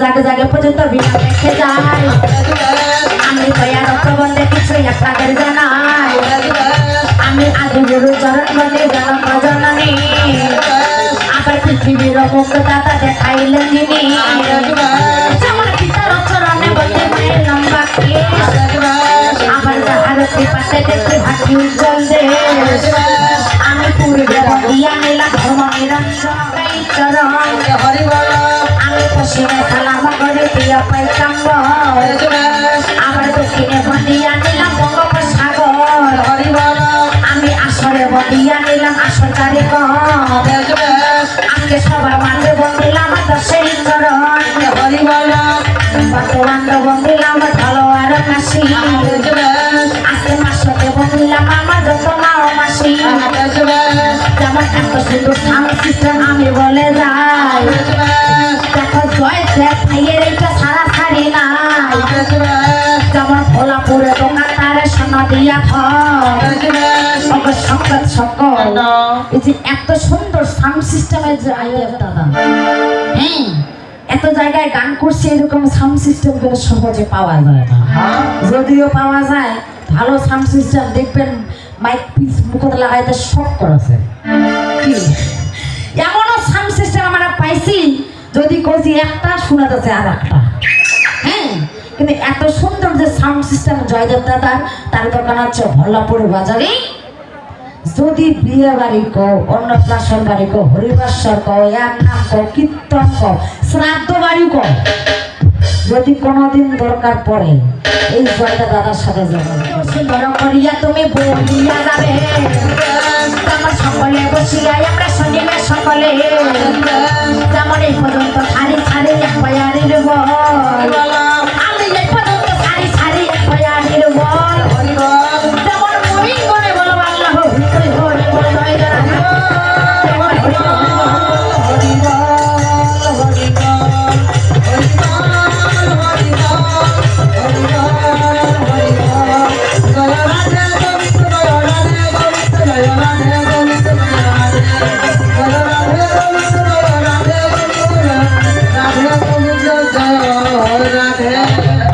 জাগে জাগে পর্যন্ত বিনা রেখে যায়। আমি দয়া রক্তবন্ধে কিছু আপনাদের জানাই। আমি আদি গুরু চরণ বলে জনম জননী আবার পৃথিবীর মুক্তদাতা দেখাইলেন যিনি যেমন পিতার চরণে দেখি পূর্বে চরণ আমি পশ্চিমে সালাম করে প্রিয় পাইতাম্বর আবার দক্ষিণে বলিয়া নিলাম বঙ্গোপসাগর আমি আসরে বলিয়া নিলাম আসর কারিগর আজকে সবার মাঝে বন্দিলাম দশের চরণ বর্তমানে বন্দিলাম ভালো আর কাশি আজকে মাসতে বন্দিলাম আমার যত মা ও মাসি যেমন এত সুন্দর সাউন্ড সিস্টেম আমি বলে যাই। ভাইয়ের এইটা সারা ছাড়ি নাই। যেমন ভোলাপুরে দোকান তারে সোনা দিয়া খায় সকল সকল সকল এই যে এত সুন্দর সাউন্ড সিস্টেমের যে আইডিয়া দাদা। হ্যাঁ এত জায়গায় গান করছে এরকম সাউন্ড সিস্টেমগুলো সহজে পাওয়া যায় না। যদিও পাওয়া যায় ভালো সাউন্ড সিস্টেম দেখবেন মাইক পিস মুখতে লাগাইতে শখ করেছে। এমনও সাউন্ড সিস্টেম আমরা পাইছি যদি কইছি একটা শোনা যাচ্ছে আর একটা। হ্যাঁ কিন্তু এত সুন্দর যে সাউন্ড সিস্টেম জয়দেব দাদার, তার দোকান হচ্ছে ভল্লাপুর বাজারে। যদি বিয়ে বাড়ি কও, অন্নপ্রাশন বাড়ি কও, হরিবাসর কও, এক নাম কও, কীর্তন কও, শ্রাদ্ধ বাড়ি কও, যদি কোনোদিন দরকার পড়ে, এই জয়টা দাদার সাথে করিয়া তুমি বলিয়া যাবে। সকলে বসিয়া, আমরা সঙ্গে সকলে। মনে পর্যন্ত খালি খালি বয়ানের বল। है